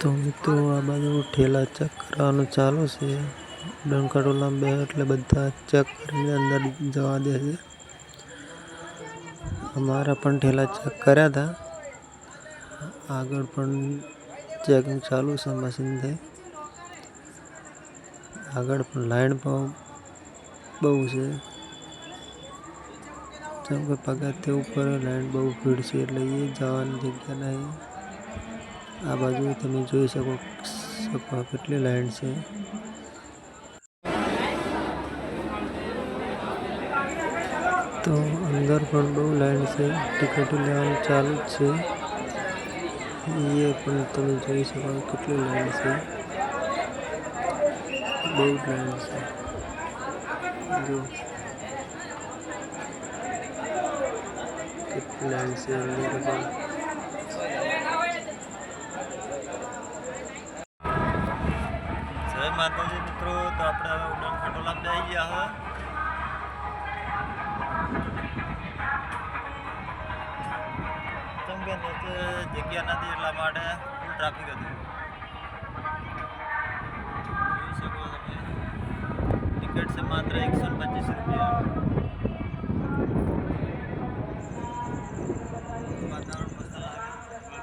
તો મિત્રો, આ બાજુ ઠેલા ચેક કરવાનું ચાલુ છે. ડંકાટોલા બે એટલે બધા ચેક કરીને અંદર જવા દે છે. અમારા પણ ઠેલા ચેક કર્યા હતા. આગળ પણ ચેકિંગ ચાલુ છે મશીનથી આગળ પણ લાઈન પણ બહુ છે. જેમ કે પગથિયા ઉપર લાઈન બહુ ભીડ છે એટલે એ જવાની જગ્યા નહીં. આ બાજુ તમે જોઈ શકો શકો કેટલી લાઈન છે. તો અંદર પણ બહુ લાઈન છે, ટિકિટ લેવાનું ચાલુ જ છે. એ પણ તમે જોઈ શકો કેટલી લાઈન છે. બહુ લાઈન છે. જો. કેટલી લાઈન છે અંદર પણ જય માતાજી મિત્રો, તો આપણે હવે ઉડાન ખંડોલા બે ગયા હવે કેમ કે જગ્યા નથી એટલા માટે ફૂલ ટ્રાફિક હતું. જોઈ શકો તમે. ટિકિટ છે માત્ર એકસો પચીસ રૂપિયા.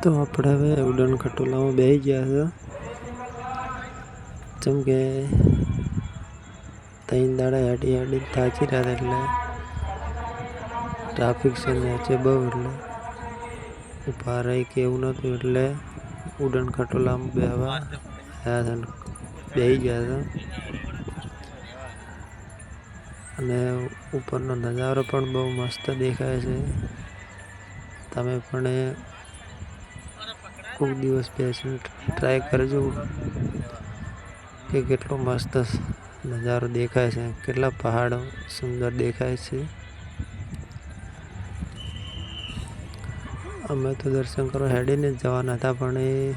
તો આપણે હવે ઉડન ખટોલામાં બેસી ગયા છે. જેમ કે ત્રણ દાડા હાડી હાડી થાચી રહ્યા એટલે ટ્રાફિક છે નીચે બહુ એટલે. ઊભા રહી કે એવું નહોતું એટલે ઉડન ખટોલામાં બેવા આવ્યા હતા બેસી ગયા હતા. અને ઉપરનો નજારો પણ બહુ મસ્ત દેખાય છે. તમે પણ એ કોઈક દિવસ બેસીને ટ્રાય કરજો. કે કેટલો મસ્ત નજારો દેખાય છે. કેટલા પહાડો સુંદર દેખાય છે. અમે તો દર્શન કરવા હેડીને જ જવાના હતા, પણ એ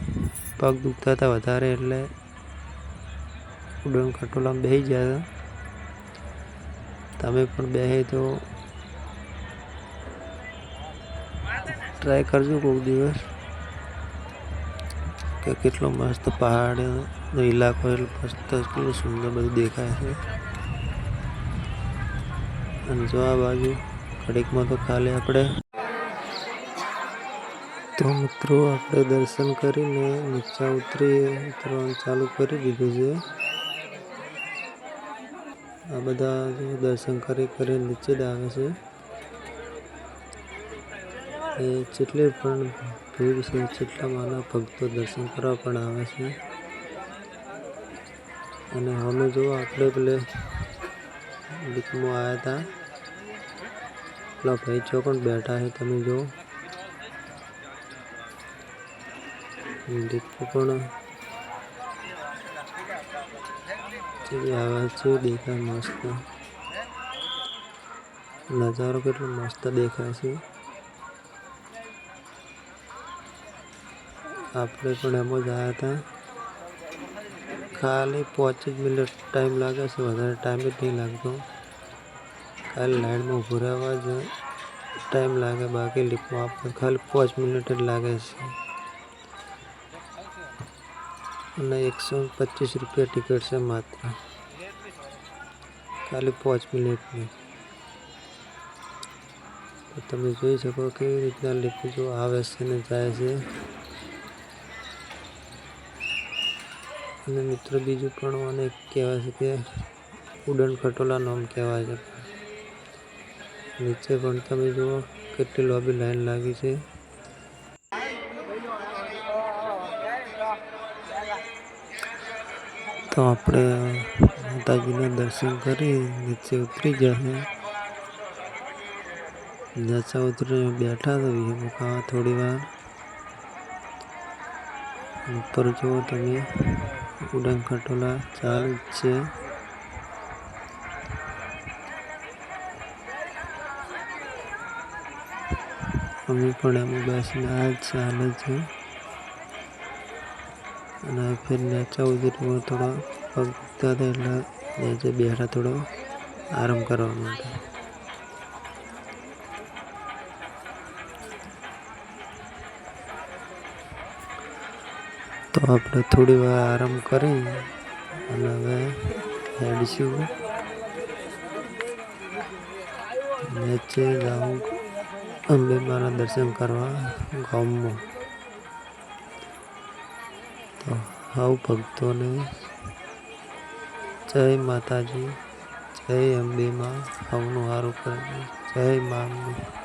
પગ દુખતા હતા વધારે એટલે ઉડન ખટોલામાં બેસી ગયા હતા. તમે પણ બેસે તો ટ્રાય કરજો કોઈક દિવસ. કે કેટલો મસ્ત પહાડનો ઇલાકો એટલે મસ્ત કેટલું સુંદર બધું દેખાય છે. અને જો આ બાજુ કડીકમાં તો કાલે આપણે તો મિત્રો આપણે દર્શન કરીને નીચે ઉતરી ઉતરવાનું ચાલુ કરી દીધું છે. આ બધા દર્શન કરી કરી નીચે જ આવે છે. એ જેટલી પણ ભીડ છે, જેટલા મારા ભક્તો દર્શન કરવા પણ આવે છે. અને અમે જો આપણે પેલે લીકમાં આવ્યા હતા પેલા ભાઈ ચોકણ બેઠા છે, તમે જો. લીકું પણ આવે છે દેખાય મસ્ત. નજારો કેટલો મસ્ત દેખાય છે. આપણે પણ એમ જ આવ્યા હતા ખાલી પાંચ જ મિનિટ ટાઈમ લાગે છે, વધારે ટાઈમ જ નહીં લાગતો. ખાલી લાઇનમાં ઊભું રહેવા જ ટાઈમ લાગે, બાકી લિફ્ટમાં આપણે ખાલી પાંચ મિનિટ જ લાગે છે. અને એકસો પચીસ રૂપિયા ટિકિટ છે માત્ર. ખાલી પાંચ મિનિટની. તમે જોઈ શકો કેવી રીતના લિફ્ટ જો આવે છે ને જાય છે. અને મિત્રો બીજું પણ મને કહેવાય છે કે ઉડન ખટોલા નામ કહેવાય છે. નીચે પણ તમે જુઓ કેટલી લોબી લાઈન લાગી છે. તો આપણે માતાજીના દર્શન કરી નીચે ઉતરી જશે નીચે ઉતરી બેઠા તો વિહે થોડી વાર. ઉપર જુઓ તમે. ઉડન ખટોલા ચાલુ છે. અમે પણ એમાં બેસીને આ જ ચાલે છે અને ફેર નીચે ઉતરીમાં થોડા. પગ દુખતા હતા એટલે નીચે બેઠા થોડો આરામ કરવા માટે. તો આપણે થોડી વાર આરામ કરી અને હવે હેડશું. નીચે જાઉં અંબે મારા દર્શન કરવા ગામમાં. તો હવ ભક્તોને. જય માતાજી, જય અંબે માં. સૌનું સારું કરે. જય મા અંબે.